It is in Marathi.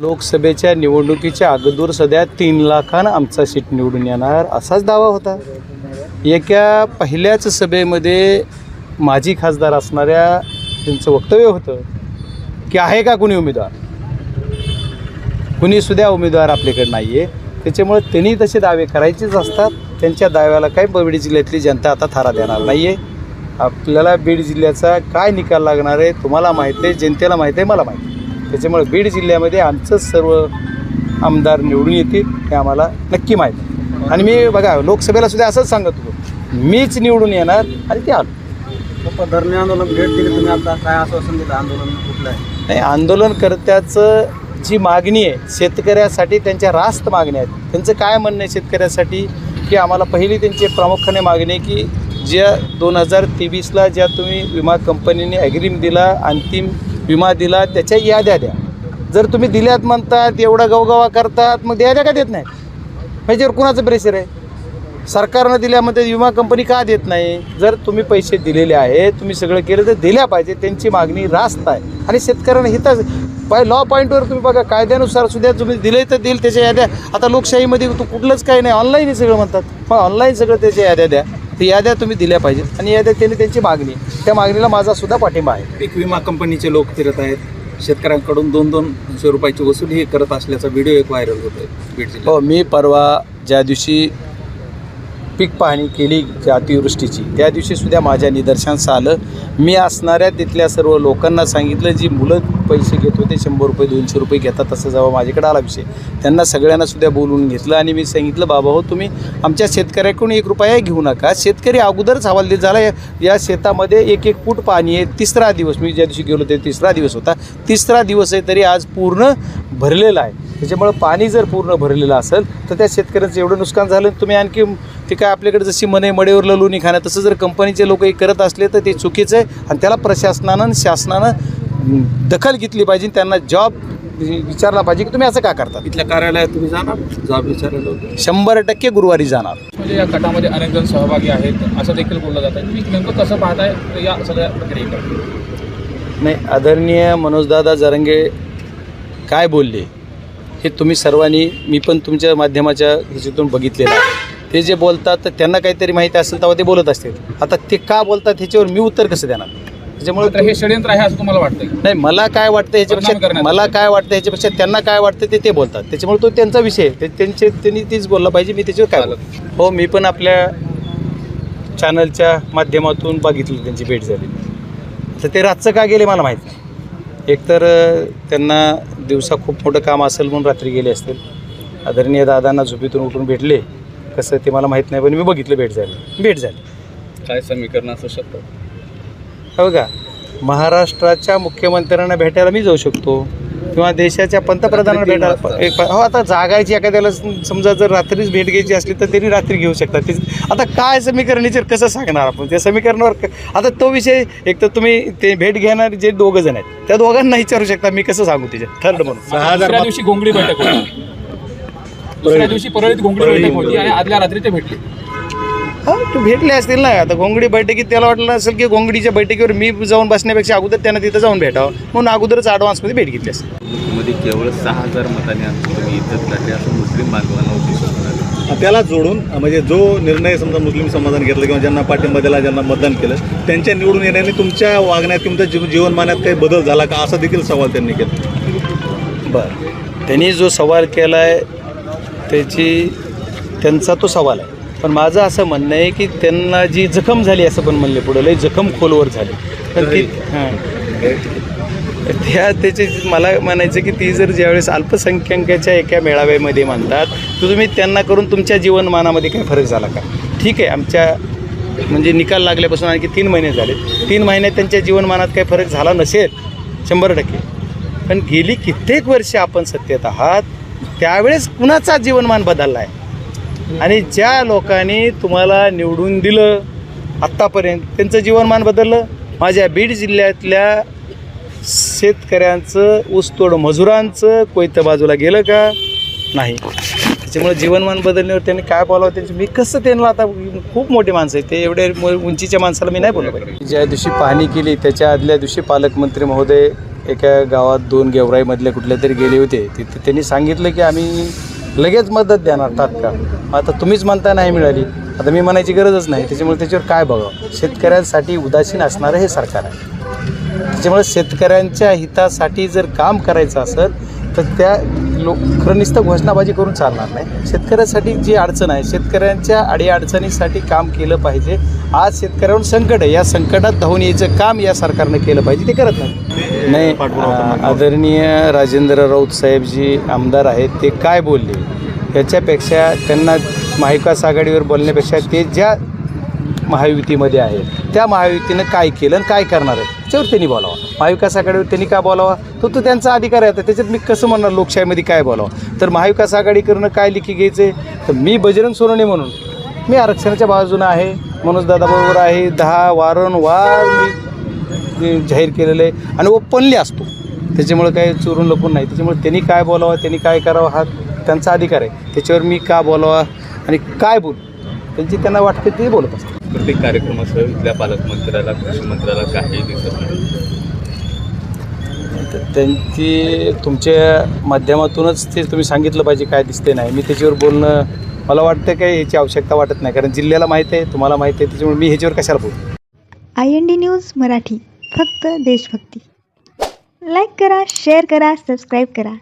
लोकसभेच्या निवडणुकीच्या अगोदर सध्या तीन लाखानं आमचा सीट निवडून येणार असाच दावा होता. एका पहिल्याच सभेमध्ये माजी खासदार असणाऱ्या त्यांचं वक्तव्य होतं की आहे का कुणी उमेदवार? कुणी सुद्धा उमेदवार आपल्याकडे नाही आहे त्याच्यामुळे त्यांनी तसे दावे करायचेच असतात. त्यांच्या दाव्याला काही बीड जिल्ह्यातली जनता आता थारा देणार नाही आहे आपल्याला बीड जिल्ह्याचा काय निकाल लागणार आहे तुम्हाला माहीत आहे जनतेला माहीत आहे मला माहीत आहे. त्याच्यामुळे बीड जिल्ह्यामध्ये आमचं सर्व आमदार निवडून येतील हे आम्हाला नक्की माहीत आणि मी बघा लोकसभेला सुद्धा असंच सांगत होतो मीच निवडून येणार आणि ते आलो. धरणे आंदोलन भेट दिली तुम्ही आता काय आश्वासन दिलं आंदोलन कुठलं आहे? नाही आंदोलनकर्त्याचं जी मागणी आहे शेतकऱ्यासाठी त्यांच्या रास्त मागण्या आहेत. त्यांचं काय म्हणणं आहे शेतकऱ्यासाठी? की आम्हाला पहिली त्यांची प्रामुख्याने मागणी आहे की ज्या दोन हजार तेवीसला ज्या तुम्ही विमा कंपनीने ॲग्रीम दिला अंतिम विमा दिला त्याच्या याद्या द्या. जर तुम्ही दिल्यात म्हणतात एवढा गवगवा करतात मग याद्या का देत नाही ह्याच्यावर कुणाचं प्रेशर आहे? सरकारनं दिल्यामध्ये विमा कंपनी का देत नाही? जर तुम्ही पैसे दिलेले आहे तुम्ही सगळं केलं तर दिल्या पाहिजे त्यांची मागणी रास्त आहे. आणि शेतकऱ्यांना हिताच पाय लॉ पॉईंटवर तुम्ही बघा कायद्यानुसार सुद्धा तुम्ही दिले तर देईल त्याच्या याद्या. आता लोकशाहीमध्ये तू कुठलंच काही नाही ऑनलाईन सगळं म्हणतात. मग ऑनलाईन सगळं त्याच्या याद्या द्या. तर याद्या तुम्ही दिल्या पाहिजेत आणि याद्या त्यांनी त्यांची मागणी. त्या मागणीला माझा सुद्धा पाठिंबा आहे. पीक विमा कंपनीचे लोक फिरत आहेत. शेतकऱ्यांकडून दोन दोनशे रुपयाची वसुली हे करत असल्याचा व्हिडिओ एक व्हायरल बीड जिल्ह्यात. हो मी परवा ज्या दिवशी पीक पाहणी केली ज्या अतिवृष्टीची. त्या दिवशी सुद्धा माझ्या निदर्शनास आलं. मी असणाऱ्या तिथल्या सर्व लोकांना सांगितलं जी मुलं पैसे घेत होते शंभर रुपये दोनशे रुपये घेतात तसं जेव्हा माझ्याकडे आला विषय त्यांना सगळ्यांना सुद्धा बोलून घेतलं आणि मी सांगितलं बाबा हो तुम्ही आमच्या शेतकऱ्याकडून एक रुपया घेऊ नका. शेतकरी अगोदरच हवालदिल झाला. या- या शेतामध्ये एक एक फूट पाणी आहे. तिसरा दिवस मी ज्या दिवशी गेलो ते तिसरा दिवस होता. तिसरा दिवस आहे तरी आज पूर्ण भरलेला आहे. त्याच्यामुळं पाणी जर पूर्ण भरलेलं असेल तर त्या शेतकऱ्यांचं एवढं नुकसान झालं तुम्ही आणखी ते काय आपल्याकडे जशी मने मडेवर लोणी खाणं तसं जर कंपनीचे लोक करत असले तर ते चुकीचं आहे. आणि त्याला प्रशासनानं आणि शासनानं दखल घेतली पाहिजे त्यांना जॉब विचारला पाहिजे की तुम्ही असं का करता? इथल्या कार्यालयात तुम्ही जाणार जॉब विचारायला? शंभर टक्के गुरुवारी जाणार. म्हणजे या गटामध्ये अनेक जण सहभागी आहेत असं देखील बोललं जातं. तुम्ही नेमकं कसं पाहताय या सगळ्या प्रक्रियेकडे? नाही आदरणीय मनोजदादा जरंगे काय बोलले हे तुम्ही सर्वांनी मी पण तुमच्या माध्यमाच्या ह्याच्यातून बघितलेलं आहे. ते जे बोलतात तर त्यांना काहीतरी माहिती असेल तेव्हा ते बोलत असतील. आता ते का बोलतात ह्याच्यावर मी उत्तर कसं देणार? त्याच्यामुळे हे षडयंत्र आहे असं तुम्हाला वाटतंय? नाही मला काय वाटतं ह्याच्यापेक्षा. मला काय वाटतं ह्याच्यापेक्षा त्यांना काय वाटतं ते ते बोलतात. त्याच्यामुळे तो त्यांचा विषय आहे. ते त्यांचे त्यांनी तीच बोललं पाहिजे मी त्याच्यावर काय बोलतो हो मी पण आपल्या चॅनलच्या माध्यमातून बघितलं त्यांची भेट झाली. तर ते रातचं का गेले मला माहीत नाही. एकतर त्यांना दिवसा खूप मोठं काम असेल म्हणून रात्री गेले असतील. आदरणीय दादांना झोपेतून उठून भेटले. कसं ते मला माहीत नाही पण मी बघितलं भेट झाली. भेट झाली. काय समीकरण असू शकतं? हो का महाराष्ट्राच्या मुख्यमंत्र्यांना भेटायला मी जाऊ शकतो किंवा देशाच्या पंतप्रधानांना रात्री तीन भेटायला वाजता. एक हो आता जागायची एखाद्याला समजा जर रात्रीच भेट घ्यायची असली तर त्यांनी रात्री घेऊ शकतात. ते आता काय समीकरण याच्यावर कसं सांगणार आपण? त्या समीकरणावर क- आता तो विषय एक तर तुम्ही ते भेट घेणारे जे दोघं जण आहेत त्या दोघांना विचारू शकता मी कसं सांगू त्याच्यात. थर्ड म्हणून. दुसऱ्या दिवशी घोंगडी बैठक होती दुसऱ्या दिवशी परळीत घोंगडी बैठक होती आणि आदल्या रात्री ते भेटले. हा तू भेटले असतील ना. आता घोंगडी बैठकीत त्याला वाटलं असेल की घोंगडीच्या बैठकीवर मी जाऊन बसण्यापेक्षा अगोदर त्यांना तिथं जाऊन भेटावं. म्हणून अगोदरच ॲडव्हान्समध्ये भेट घेतली असेल. मध्ये केवळ सहा हजार मतांनी आमची तुम्ही इज्जत काढली असं मुस्लिम बांधवांना त्याला जोडून म्हणजे जो निर्णय समजा मुस्लिम समाजाने घेतला किंवा ज्यांना पाठिंबा दिला ज्यांना मतदान केलं त्यांच्या निवडून येण्याने तुमच्या वागण्यात तुमच्या जीव जीवनमानात काही बदल झाला का? असा देखील सवाल त्यांनी केला. बरं. त्यांनी जो सवाल केला आहे त्याची त्यांचा तो सवाल आहे. पण माझं असं म्हणणं आहे की त्यांना जी जखम झाली असं पण म्हणले पुढं लई जखम खोलवर झाली. पण ती हां. त्या त्याची मला म्हणायचं की ती जर ज्यावेळेस अल्पसंख्याकाच्या एका मेळाव्यामध्ये म्हणतात तर तुम्ही त्यांना करून तुमच्या जीवनमानामध्ये काय फरक झाला का? ठीक आहे आमच्या म्हणजे निकाल लागल्यापासून आणखी तीन महिने झाले. तीन महिन्यात त्यांच्या जीवनमानात काही फरक झाला नसेल? शंभर टक्के. पण गेली कित्येक वर्ष आपण सत्तेत आहात त्यावेळेस कुणाचा जीवनमान बदलला आहे आणि ज्या लोकांनी तुम्हाला निवडून दिलं आत्तापर्यंत त्यांचं जीवनमान बदललं माझ्या बीड जिल्ह्यातल्या शेतकऱ्यांचं ऊसतोड मजुरांचं कोयतं बाजूला गेलं का? नाही. त्याच्यामुळे जीवनमान बदलण्यावर त्यांनी काय बोलावं त्यांची? मी कसं त्यांना आता खूप मोठी माणसं आहेत. ते एवढे म- उंचीच्या माणसाला मी नाही बोललो पाहिजे. ज्या दिवशी पाहणी केली त्याच्या आदल्या दिवशी पालकमंत्री महोदय एका गावात दोन गेवराईमधले कुठले तरी गेले होते. तिथे त्यांनी सांगितलं की आम्ही लगेच मदत देणार तात्काळ. आता तुम्हीच म्हणता नाही मिळाली. आता मी म्हणायची गरजच नाही. त्याच्यामुळे त्याच्यावर काय बघावं? शेतकऱ्यांसाठी उदासीन असणारं हे सरकार आहे. त्याच्यामुळे शेतकऱ्यांच्या हितासाठी जर काम करायचं असेल तर त्या लोक खरं घोषणाबाजी करून चालणार नाही. शेतकऱ्यासाठी जी अडचण आहे शेतकऱ्यांच्या अडीअडचणीसाठी काम केलं पाहिजे. आज शेतकऱ्यांवर संकट आहे. या संकटात धावून यायचं काम या सरकारनं केलं पाहिजे. ते करत नाही नाही आ- आदरणीय राजेंद्र राऊत साहेब जी आमदार आहेत ते काय बोलले? याच्यापेक्षा त्यांना महाविकास आघाडीवर बोलण्यापेक्षा ते ज्या महायुतीमध्ये आहे त्या महायुतीनं काय केलं आणि काय करणार आहे त्याच्यावर त्यांनी बोलावं. महाविकास आघाडीवर त्यांनी का बोलावा? तो तो त्यांचा अधिकार आहे आता. त्याच्यात मी कसं म्हणणार? लोकशाहीमध्ये काय बोलावं? तर महाविकास आघाडी करणं काय लिखी घ्यायचं तर मी बजरंग सोनवणे म्हणून. मी आरक्षणाच्या बाजूनं आहे. मनोज दादाबरोबर आहे. दहा वारंवार मी जाहीर केलेलं आहे आणि ओपनली असतो. त्याच्यामुळे काही चोरून लपून नाही. त्याच्यामुळे त्यांनी काय बोलावं त्यांनी काय करावं हा त्यांचा अधिकार आहे. त्याच्यावर मी का बोलावा आणि काय बोलू त्यांची त्यांना वाटते ते बोलत असतात. प्रत्येक कार्यक्रमासह इथल्या पालकमंत्र्याला कृषी मंत्र्याला काही दिसत नाही. त्यांची तुमच्या माध्यमातूनच ते तुम्ही सांगितलं पाहिजे काय दिसते नाही. मी त्याच्यावर बोलणं मला वाटतं काय ह्याची आवश्यकता वाटत नाही. कारण जिल्ह्याला माहीत आहे तुम्हाला माहीत आहे त्याच्यामुळे मी ह्याच्यावर कशाला बोलू? I N D news Marathi. फक्त देशभक्ती. लाईक करा शेअर करा सबस्क्राईब करा.